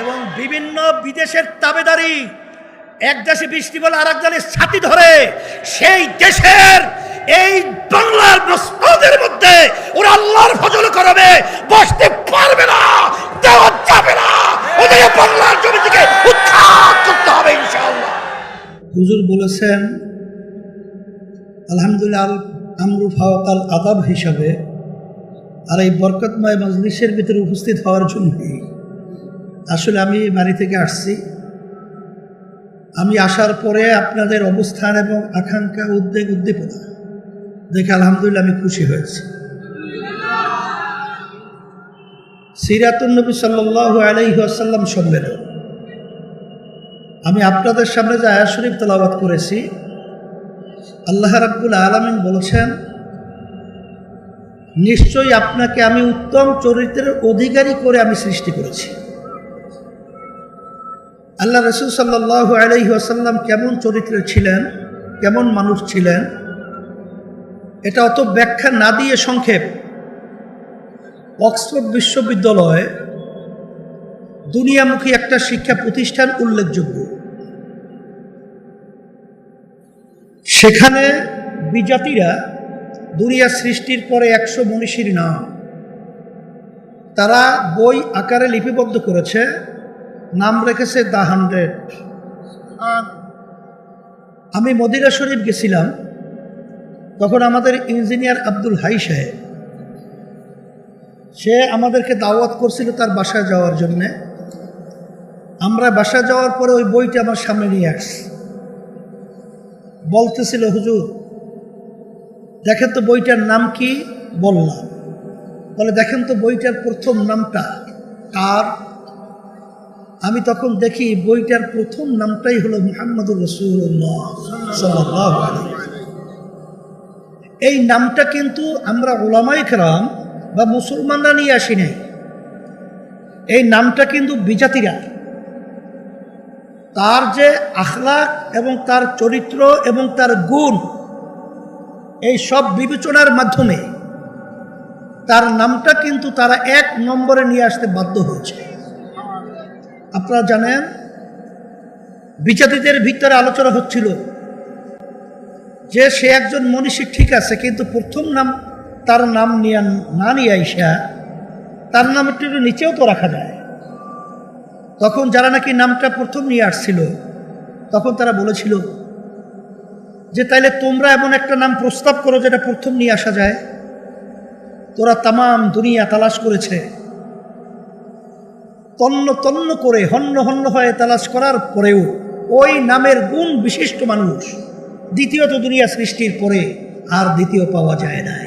এবং বিভিন্ন বিদেশের তাবেদারি, এক দেশে বৃষ্টি বলে আর এক দেশে ছাতি ধরে, সেই দেশের এই বাংলার মসনদের মধ্যে ওরা আল্লাহর ফজল করবে, বসতে পারবে না, দেওয়া যাবে না। ওদের বাংলার জমি থেকে উৎখাত করতে হবে ইনশাআল্লাহ। হুজুর বলেছেন, আলহামদুলিল্লাহ আল আমরু ফাওয়াকাল আদাব হিসাবে আর এই বরকতময় মজলিসের ভিতরে উপস্থিত হওয়ার জন্যই আসলে আমি বাড়ি থেকে আসছি। আমি আসার পরে আপনাদের অবস্থান এবং আকাঙ্ক্ষা, উদ্বেগ, উদ্দীপনা দেখে আলহামদুলিল্লাহ আমি খুশি হয়েছি। সিরাতুন্নবী সাল্লাহ আলাইসাল্লাম সম্মেলন। আমি আপনাদের সামনে যে আয়া শরীফ তেলাবাদ করেছি, আল্লাহ রাব্বুল আলমিন বলেছেন, নিশ্চয়ই আপনাকে আমি উত্তম চরিত্রের অধিকারী করে আমি সৃষ্টি করেছি। আল্লাহ রসুল সাল্লাহ আলহি আসাল্লাম কেমন চরিত্রের ছিলেন? কেমন মানুষ ছিলেন? এটা অত ব্যাখ্যা না দিয়ে সংক্ষেপ। অক্সফোর্ড বিশ্ববিদ্যালয় দুনিয়ামুখী একটা শিক্ষা প্রতিষ্ঠান উল্লেখযোগ্য। সেখানে বিজাতিরা দুনিয়া সৃষ্টির পরে একশো মনীষীর নাম। তারা বই আকারে লিপিবদ্ধ করেছে। নাম রেখেছে দ্য হান্ড্রেড। আমি মদিরা শরীফ গেছিলাম, তখন আমাদের ইঞ্জিনিয়ার আব্দুল হাই সাহেব, সে আমাদেরকে দাওয়াত করছিল তার বাসায় যাওয়ার জন্যে। আমরা বাসায় যাওয়ার পরে ওই বইটা আমার সামনে নিয়ে আসছি। বলতেছিল, হুজুর, দেখেন তো বইটার নাম কি? বললাম। বলে, দেখেন তো বইটার প্রথম নামটা, কার? আমি তখন দেখি বইটার প্রথম নামটাই হলো মুহাম্মদুর রসুল্লাহ এই নামটা কিন্তু আমরা ওলামাই কেরাম বা মুসলমানরা নিয়ে আসি নাই। এই নামটা কিন্তু বিজাতিরা। তার যে আখলাক এবং তার চরিত্র এবং তার গুণ, এই সব বিবেচনার মাধ্যমে তার নামটা কিন্তু তারা এক নম্বরে নিয়ে আসতে বাধ্য হয়েছে। আপনারা জানেন? বিচারীদের ভিতরে আলোচনা হচ্ছিল যে সে একজন মনীষী ঠিক আছে, কিন্তু প্রথম নাম তার নাম নিয়ে না নিয়ে আইসা তার নাম একটু নিচেও তো রাখা যায়। তখন যারা নাকি নামটা প্রথম নিয়ে আসছিল, তখন তারা বলেছিল যে তাইলে তোমরা এমন একটা নাম প্রস্তাব করো যেটা প্রথম নিয়ে আসা যায়। তোরা তামাম দুনিয়া তালাশ করেছে। তন্ন তন্ন করে, হন্য হন্য হয়ে তালাশ করার পরেও ওই নামের গুণ বিশিষ্ট মানুষ দ্বিতীয়ত দুনিয়া সৃষ্টির পরে আর দ্বিতীয় পাওয়া যায় নাই।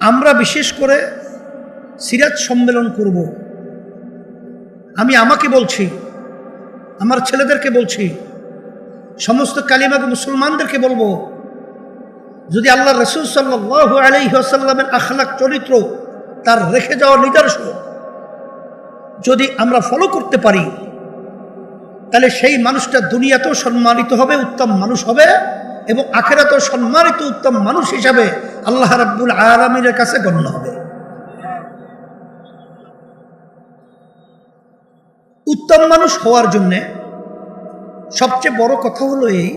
আমরা বিশেষ করে সিরাজ সম্মেলন করব। আমি আমাকে বলছি, আমার ছেলেদেরকে বলছি, সমস্ত কালিমাকে মুসলমানদেরকে বলব, যদি আল্লাহ রসুল সাল্লাহ আলহিহাসাল্লামের আখলাক চরিত্র তার রেখে যাওয়া নিদর্শন যদি আমরা ফলো করতে পারি, তাহলে সেই মানুষটা দুনিয়াতেও সম্মানিত হবে, উত্তম মানুষ হবে এবং আখেরাতেও সম্মানিত উত্তম মানুষ হিসাবে আল্লাহ রাব্বুল আলমিনের কাছে গণ্য হবে। উত্তম মানুষ হওয়ার জন্যে সবচেয়ে বড় কথা হলো এই,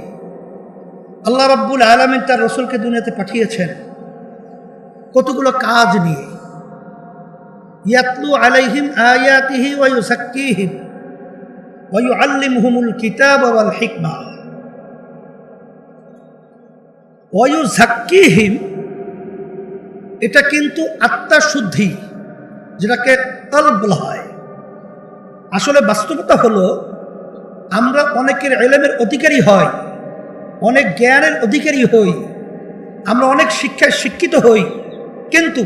আল্লাহ রাব্বুল আলমিন তার রসুলকে দুনিয়াতে পাঠিয়েছেন। কতগুলো কাজ নিয়ে ইয়াতলু আলাইহিম আয়াতিহি ওয়া ইউসাক্কিহিম ওয়া ইউআল্লিমুহুমুল কিতাব ওয়াল হিকমা। ওয়া ইউজাক্কিহিম এটা কিন্তু আত্মা শুদ্ধি যেটাকে কলব বলা হয়। আসলে বাস্তবতা হলো, আমরা অনেকের এলেমের অধিকারী হয় অনেক জ্ঞানের অধিকারী হই, আমরা অনেক শিক্ষায় শিক্ষিত হই, কিন্তু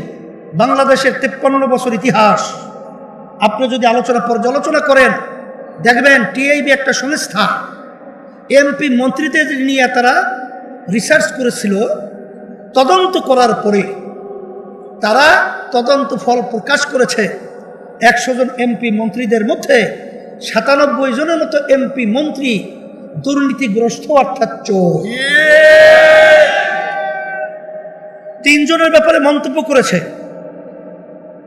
বাংলাদেশের তেপ্পান্ন বছর ইতিহাস। আপনি যদি আলোচনা পর্যালোচনা করেন দেখবেন টিআইবি একটা সংস্থা। এমপি মন্ত্রীদের নিয়ে তারা রিসার্চ করেছিল। তদন্ত করার পরে তারা তদন্ত ফল প্রকাশ করেছে। একশো জন এমপি মন্ত্রীদের মধ্যে সাতানব্বই জনের মতো এমপি মন্ত্রী দুর্নীতিগ্রস্ত অর্থাৎ চোর। তিনজনের ব্যাপারে মন্তব্য করেছে।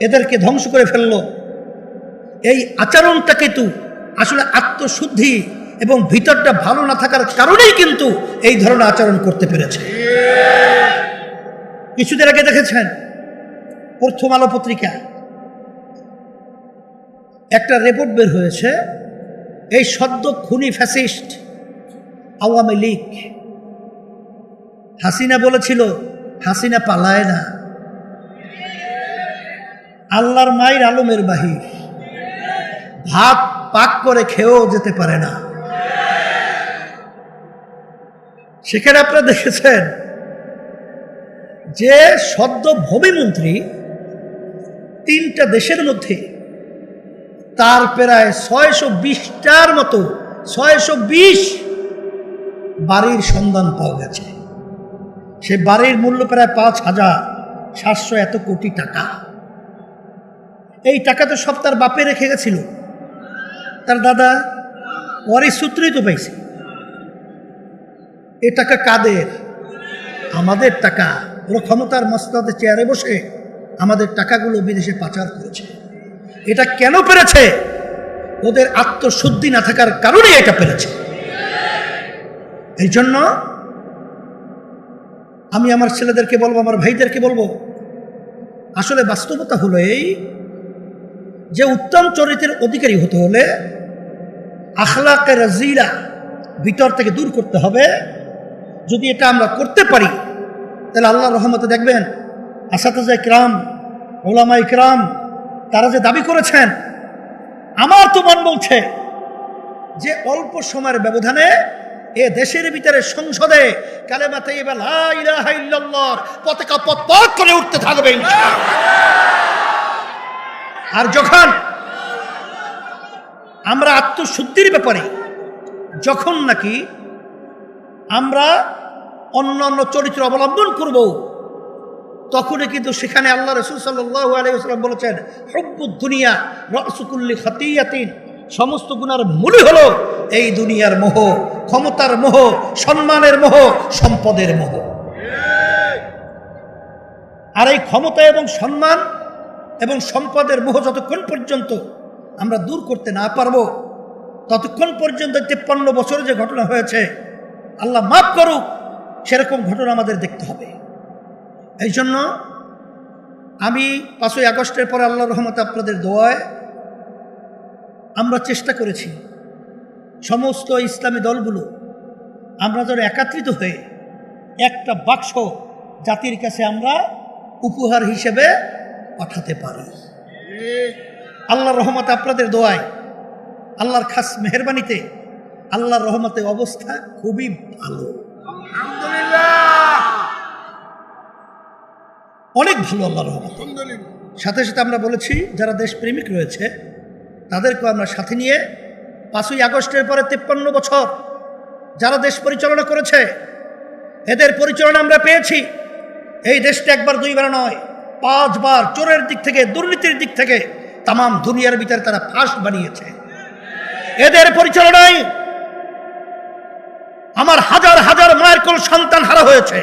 এদেরকে ধ্বংস করে ফেলল। এই আচরণটা কিন্তু আসলে আত্মশুদ্ধি এবং ভিতরটা ভালো না থাকার কারণেই কিন্তু এই ধরনের আচরণ করতে পেরেছে। কিছুদিন আগে দেখেছেন, প্রথম আলো পত্রিকা। একটা রিপোর্ট বের হয়েছে, এই সদ্য খুনি ফ্যাসিস্ট আওয়ামী লীগ। হাসিনা বলেছিল, হাসিনা পালায় না। আল্লাহর মায়ের আলমের বাহির। ভাত পাক করে খেয়েও যেতে পারে না। সেখানে আপনারা দেখেছেন, যে সদ্য ভূমিমন্ত্রী তিনটা দেশের মধ্যে তার প্রায় ছয়শো বিশটার মতো, ছয়শো বিশ বাড়ির সন্ধান পাওয়া গেছে। সে বাড়ির মূল্য প্রায় পাঁচ হাজার সাতশো এত কোটি টাকা। এই টাকা তো সব তার বাপে রেখে গেছিল। তার দাদা ওয়ারিস সূত্রেই তো পাইছে। এ টাকা কাদের? আমাদের টাকা। ওরা ক্ষমতার মস্তাদের চেয়ারে বসে আমাদের টাকাগুলো বিদেশে পাচার করেছে। এটা কেন পেরেছে? ওদের আত্মশুদ্ধি না থাকার কারণেই এটা পেরেছে। এই জন্য আমি আমার ছেলেদেরকে বলব, আমার ভাইদেরকে বলব, আসলে বাস্তবতা হলো এই যে উত্তম চরিত্রের অধিকারী হতে হলে আখলাকে রাজিলা ভিতর থেকে দূর করতে হবে যদি এটা আমরা করতে পারি, তাহলে আল্লাহ রহমতে দেখবেন আসাতাজা ইকরাম ওলামা ইকরাম, তারা যে দাবি করেছেন, আমার তো মন বলছে যে অল্প সময়ের ব্যবধানে এ দেশের ভিতরে সংসদে কালেমাতে এবার পতাকা পথ করে উঠতে থাকবে। আর যখন আমরা আত্মশুদ্ধির ব্যাপারে, যখন নাকি আমরা অন্য অন্য চরিত্র অবলম্বন করব, তখনই কিন্তু সেখানে আল্লাহ রসুল সাল্লাহ আলাইসাল্লাম বলেছেন, হব্বুদ দুনিয়া রসুকুল্লি খাতিয়াতিন। সমস্ত গুণার মূলই হলো এই দুনিয়ার মোহ, ক্ষমতার মোহ, সম্মানের মোহ, সম্পদের মোহ। আর এই ক্ষমতা এবং সম্মান এবং সম্পদের মোহ যতক্ষণ পর্যন্ত আমরা দূর করতে না পারব, ততক্ষণ পর্যন্ত তেপ্পান্ন বছরে যে ঘটনা হয়েছে, আল্লাহ মাফ করুক, সেরকম ঘটনা আমাদের দেখতে হবে। এই জন্য আমি পাঁচই আগস্টের পরে আল্লাহ রহমত আপনাদের দোয়ায় আমরা চেষ্টা করেছি, সমস্ত ইসলামী দলগুলো, আমরা যেন একাত্রিত হয়ে একটা বাক্স জাতির কাছে আমরা উপহার হিসেবে পাঠাতে পারি। আল্লাহর রহমত আপনাদের দোয়ায়, আল্লাহর খাস মেহরবানিতে, আল্লাহর রহমতে অবস্থা খুবই ভালো। অনেক ভালো আল্লাহ রহমত। সাথে সাথে আমরা বলেছি, যারা দেশপ্রেমিক রয়েছে তাদেরকে আমরা সাথে নিয়ে পাঁচই আগস্টের পরে তিপ্পান্ন বছর যারা দেশ পরিচালনা করেছে, এদের পরিচালনা আমরা পেয়েছি। এই দেশটা একবার দুইবার নয় পাঁচবার চোরের দিক থেকে দুর্নীতির দিক থেকে তাম দুনিয়ার ভিতরে তারা ফাঁস বানিয়েছে। এদের পরিচালনায় আমার হাজার হাজার মায়ের কোল সন্তান হারা হয়েছে।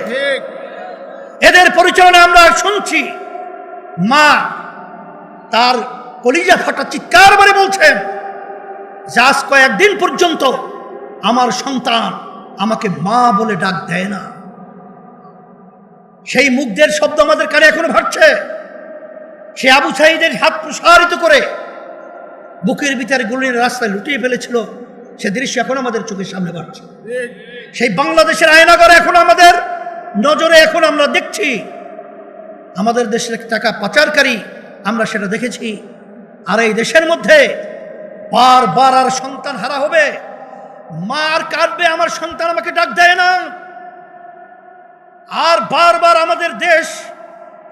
এদের পরিচালনায় আমরা শুনছি। মা তার কলিজা ফাটা চিৎকার করে বলছেন যে আজ কয়েকদিন পর্যন্ত আমার সন্তান আমাকে মা বলে ডাক দেয় না। সেই মুগ্ধের শব্দ আমাদের কানে এখনও ভাবছে সে আবু সাইদের হাত প্রসারিত করে বুকের ভিতরে গুলির রাস্তায় লুটিয়ে ফেলেছিল। সে দৃশ্য এখন আমাদের চোখের সামনে বাড়ছে সেই বাংলাদেশের আয়নাগর এখন আমাদের নজরে এখন আমরা দেখছি। আমাদের দেশের টাকা পাচারকারী, আমরা সেটা দেখেছি। আর এই দেশের মধ্যে বারবার আর সন্তান হারা হবে। মার কাটবে, আমার সন্তান আমাকে ডাক দেয় না। আর বারবার আমাদের দেশ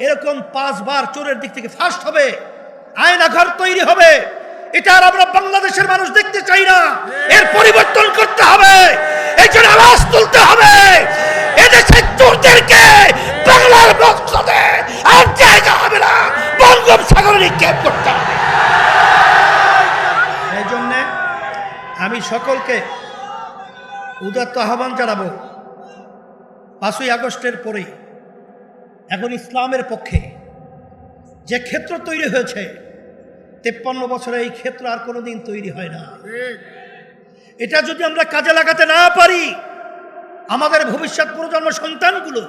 এরকম পাঁচবার চোরের দিক থেকে ফার্স্ট হবে, আয়নাঘর তৈরি হবে। এটা আর আমরা বাংলাদেশের মানুষ দেখতে চাই না। এর পরিবর্তন করতে হবে। এই জন্য আওয়াজ তুলতে হবে। এদেশের চোরদেরকে বাংলার বক্সতে আর জায়গা হবে না। বঙ্গোপসাগরে নিক্ষেপ করতে হবে। এই জন্যে আমি সকলকে উদাত্ত আহ্বান জানাব। পাঁচই আগস্টের পরেই এখন ইসলামের পক্ষে যে ক্ষেত্র তৈরি হয়েছে, তেপ্পান্ন বছরে এই ক্ষেত্র আর কোনোদিন তৈরি হয় না। এটা যদি আমরা কাজে লাগাতে না পারি, আমাদের ভবিষ্যৎ প্রজন্ম সন্তানগুলো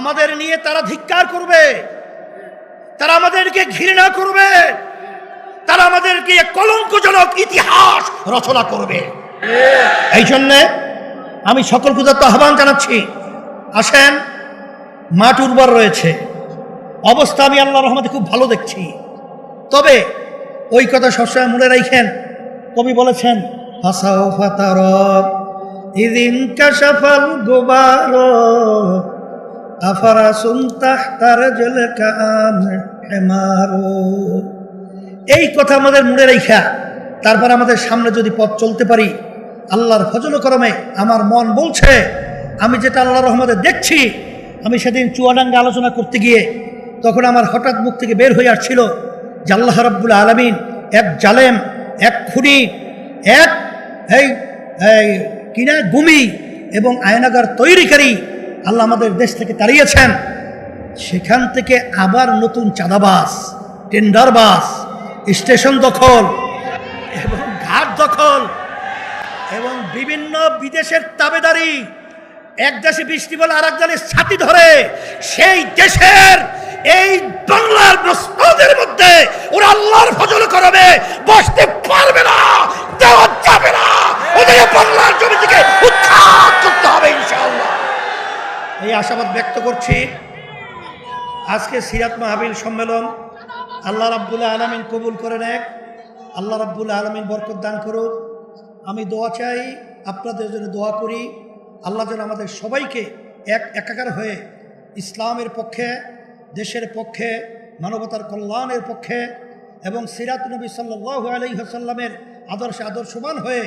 আমাদের নিয়ে তারা ধিক্কার করবে, তারা আমাদেরকে ঘৃণা করবে, তারা আমাদেরকে কলঙ্কজনক ইতিহাস রচনা করবে। এই জন্যে আমি সকল ক্ষুদাত্ত আহ্বান জানাচ্ছি। আসেন, মাঠ উর্বর রয়েছে। অবস্থা আমি আল্লাহ রহমতে খুব ভালো দেখছি। তবে ওই কথা সবসময় মনে রাখেন। কবি বলেছেন গোবার এই কথা আমাদের মনে রেখা তারপর আমাদের সামনে যদি পথ চলতে পারি আল্লাহর ফজল করমে আমার মন বলছে, আমি যেটা আল্লাহ রহমতে দেখছি, আমি সেদিন চুয়াডাঙ্গা আলোচনা করতে গিয়ে তখন আমার হঠাৎ মুখ থেকে বের হয়ে আসছিল যে আল্লাহ রব্বুল আলমিন এক জালেম, এক খুনি, এক এই এই কিনা গুমি এবং আয়নাগার তৈরিকারী আল্লাহ আমাদের দেশ থেকে তাড়িয়েছেন। সেখান থেকে আবার নতুন চাঁদাবাস টেন্ডার বাস স্টেশন দখল এবং ঘাট দখল এবং বিভিন্ন বিদেশের তাবেদারি, এক দেশে বৃষ্টি বলে আর এক ছাতি ধরে, সেই দেশের এই বাংলার প্রশ্নদের মধ্যে ওরা আল্লাহর ফজল করবে, বসতে পারবে না, দেওয়া যাবে না। ওদের বাংলার জমি থেকে উৎখাত করতে হবে ইনশাআল্লাহ। এই আশাবাদ ব্যক্ত করছি। আজকে সিরাত মাহাবিল সম্মেলন আল্লাহ রাব্বুল আলমিন কবুল করে নেক, আল্লাহ রাব্বুল আলমিন বরকত দান করুক। আমি দোয়া চাই, আপনাদের জন্য দোয়া করি। আল্লাহ যেন আমাদের সবাইকে এক একাকার হয়ে ইসলামের পক্ষে, দেশের পক্ষে, মানবতার কল্যাণের পক্ষে এবং সিরাত নবী সাল্লাহ আলহিহাসাল্লামের আদর্শে আদর্শবান হয়ে